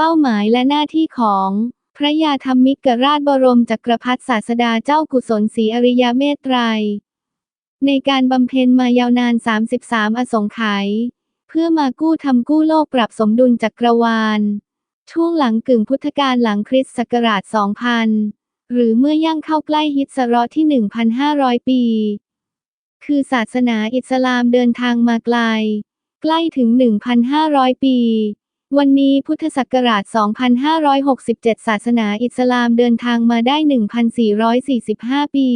เป้าหมายและหน้าที่ของ พระยาธรรมิกราชบรมจักรพรรดิศาสดาเจ้ากุศลศรีอริยเมตไตรยในการบำเพ็ญมายาวนาน 33 อสงไขยเพื่อมากู้ทำกู้โลกปรับสมดุลจักรวาล ช่วงหลังกึ่งพุทธกาลหลังคริสต์ศักราช 2000 หรือเมื่อย่างเข้าใกล้ฮิตสราะห์ที่ 1,500 ปี คือศาสนาอิสลามเดินทางมาไกล ใกล้ถึง 1,500 ปี วันนี้พุทธศักราช 2567 ศาสนาอิสลามเดินทางมาได้ 1,445 ปี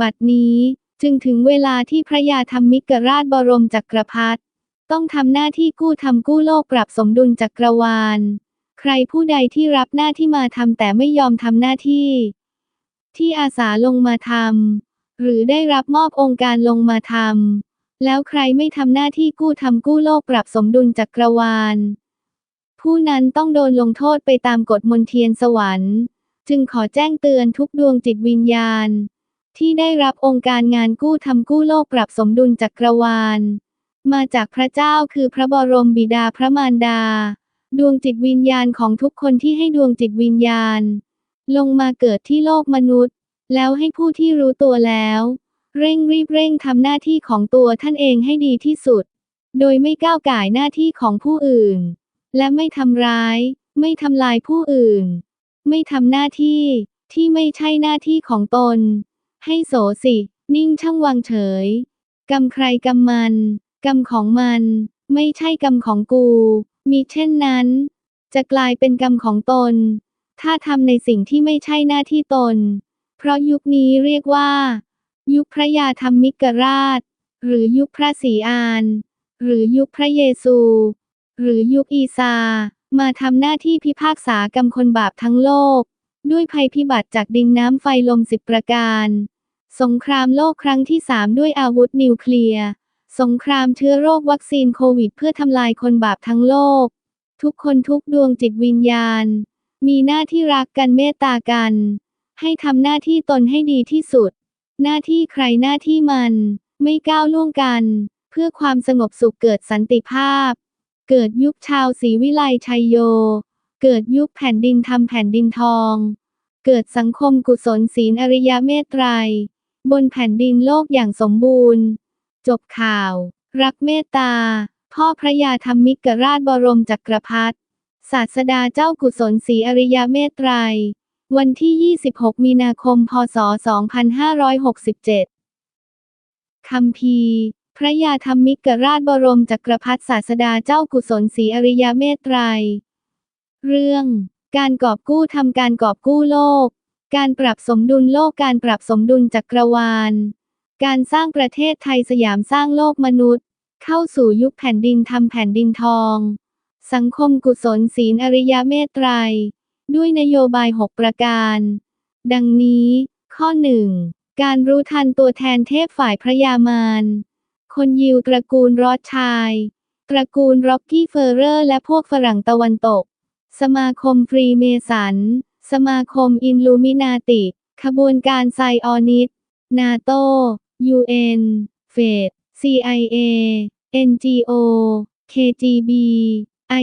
บัดนี้จึงถึงเวลาที่พระยาธรรมิกราชบรมจักรพรรดิต้องทำหน้าที่กู้ทำกู้โลกปรับสมดุลจักรวาล ใครผู้ใดที่รับหน้าที่มาทำแต่ไม่ยอมทำหน้าที่ ที่อาสาลงมาทำหรือได้รับมอบองค์การลงมาทำ แล้วใครไม่ทำหน้าที่กู้ทำกู้โลกปรับสมดุลจักรวาล ผู้นั้นต้องโดนลงโทษไปตามกฎมนเทียนสวรรค์ จึงขอแจ้งเตือนทุกดวงจิตวิญญาณ ที่ได้รับองค์การงานกู้ทำกู้โลกปรับสมดุลจักรวาล มาจากพระเจ้าคือพระบรมบิดาพระมารดา ดวงจิตวิญญาณของทุกคนที่ให้ดวงจิตวิญญาณ ลงมาเกิดที่โลกมนุษย์ แล้วให้ผู้ที่รู้ตัวแล้ว เร่งรีบเร่งทำหน้าที่ของตัวท่านเองให้ดีที่สุด โดยไม่ก้าวก่ายหน้าที่ของผู้อื่น และไม่ทำร้าย ไม่ทำลายผู้อื่น ไม่ทำหน้าที่ที่ไม่ใช่หน้าที่ของตน ให้โสสิ นิ่งช่างวางเฉยกรรมใครกรรมมัน กรรมของมัน ไม่ใช่กรรมของกู มีเช่นนั้น จะกลายเป็นกรรมของตน ถ้าทำในสิ่งที่ไม่ใช่หน้าที่ตน เพราะยุคนี้เรียกว่า ยุคพระยาธรรมิกราช หรือยุคพระศรีอาน หรือยุคพระเยซู หรือยุคอีซา มาทำหน้าที่พิพากษากรรมคนบาปทั้งโลก ด้วยภัยพิบัติจากดินน้ำไฟลมสิบประการ สงครามโลกครั้งที่สามด้วยอาวุธนิวเคลียร์ สงครามเชื้อโรควัคซีนโควิดเพื่อทำลายคนบาปทั้งโลก ทุกคนทุกดวงจิตวิญญาณ มีหน้าที่รักกันเมตตากัน ให้ทำหน้าที่ตนให้ดีที่สุด หน้าที่ใครหน้าที่มัน ไม่ก้าวล่วงกัน เพื่อความสงบสุขเกิดสันติภาพ เกิดยุคชาวศรีวิไลชัยโย เกิดยุคแผ่นดินทำแผ่นดินทอง เกิดสังคมกุศลศีลอริยเมตไตรยบนแผ่นดินโลกอย่างสมบูรณ์ จบข่าว รักเมตตา พ่อพระยาธรรมิกราชบรมจักรพรรดิศาสดาเจ้ากุศลศรีอริยเมตไตรย วันที่ 26 มีนาคม พศ 2567คำพีร์พระยาธรรมิกราชบรมจักรพรรดิศาสดาเจ้ากุศลศรีอริยเมตไตรยเรื่อง การกอบกู้ทำการกอบกู้โลก การปรับสมดุลโลกการปรับสมดุลจักรวาล การสร้างประเทศไทยสยามสร้างโลกมนุษย์ เข้าสู่ยุคแผ่นดินทำแผ่นดินทอง สังคมกุศลศีลอริยเมตไตรย ด้วยนโยบาย 6 ประการ ดังนี้ ข้อ 1 การรู้ทันตัวแทนเทพฝ่ายพระยามาร คนยิวตระกูลรอดชาย ตระกูลร็อกกี้เฟอร์เรอร์ และพวกฝรั่งตะวันตก สมาคมฟรีเมสัน สมาคมอินลูมินาติ ขบวนการไซออนิสนาโต UN เฟด CIA NGO KGB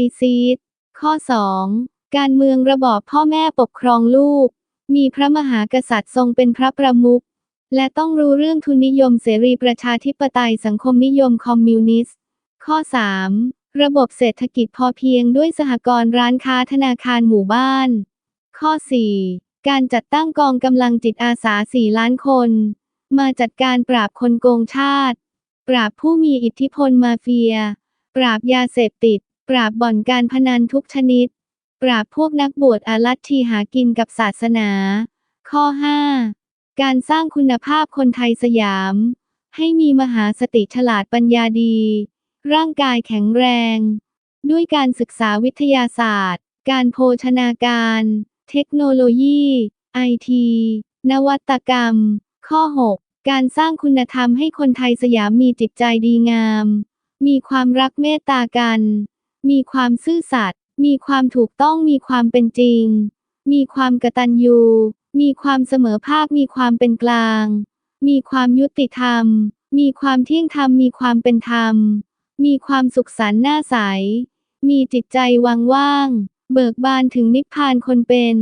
ICID ข้อ 2 การเมืองระบอบพ่อแม่ปกครองลูก มีพระมหากษัตริย์ทรงเป็นพระประมุข และต้องรู้เรื่องทุนนิยมเสรีประชาธิปไตยสังคมนิยมคอมมิวนิสต์ ข้อ 3 ระบบเศรษฐกิจพอเพียงด้วยสหกรณ์ร้านค้าธนาคารหมู่บ้าน ข้อ 4 การจัดตั้งกองกำลังจิตอาสา 4 ล้านคน มาจัดการปราบคนโกงชาติ ปราบผู้มีอิทธิพลมาเฟีย ปราบยาเสพติด ปราบบ่อนการพนันทุกชนิด ปราบพวกนักบวชอาลัทธิหากินกับศาสนา ข้อ 5 การสร้างคุณภาพคนไทยสยาม ให้มีมหาสติฉลาดปัญญาดี ร่างกายแข็งแรง ด้วยการศึกษาวิทยาศาสตร์ การโภชนาการ เทคโนโลยีไอทีนวัตกรรม ข้อ 6 การสร้างคุณธรรมให้คนไทยสยามมีจิตใจดีงาม มีความรักเมตตากัน มีความซื่อสัตย์ มีความถูกต้องมีความเป็นจริง มีความกตัญญู มีความเสมอภาค มีความเป็นกลาง มีความยุติธรรม มีความเที่ยงธรรม มีความเป็นธรรม มีความสุขสันต์น่าใส มีจิตใจวังว่าง เบิกบานถึงนิพพานคนเป็น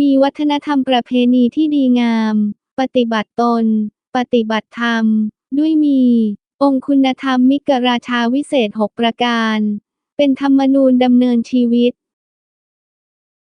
มีวัฒนธรรมประเพณีที่ดีงาม ปฏิบัติตน ปฏิบัติธรรม ด้วยมี องคุณธรรมมิกราชาวิเศษหกประการ เป็นธรรมนูญดำเนินชีวิต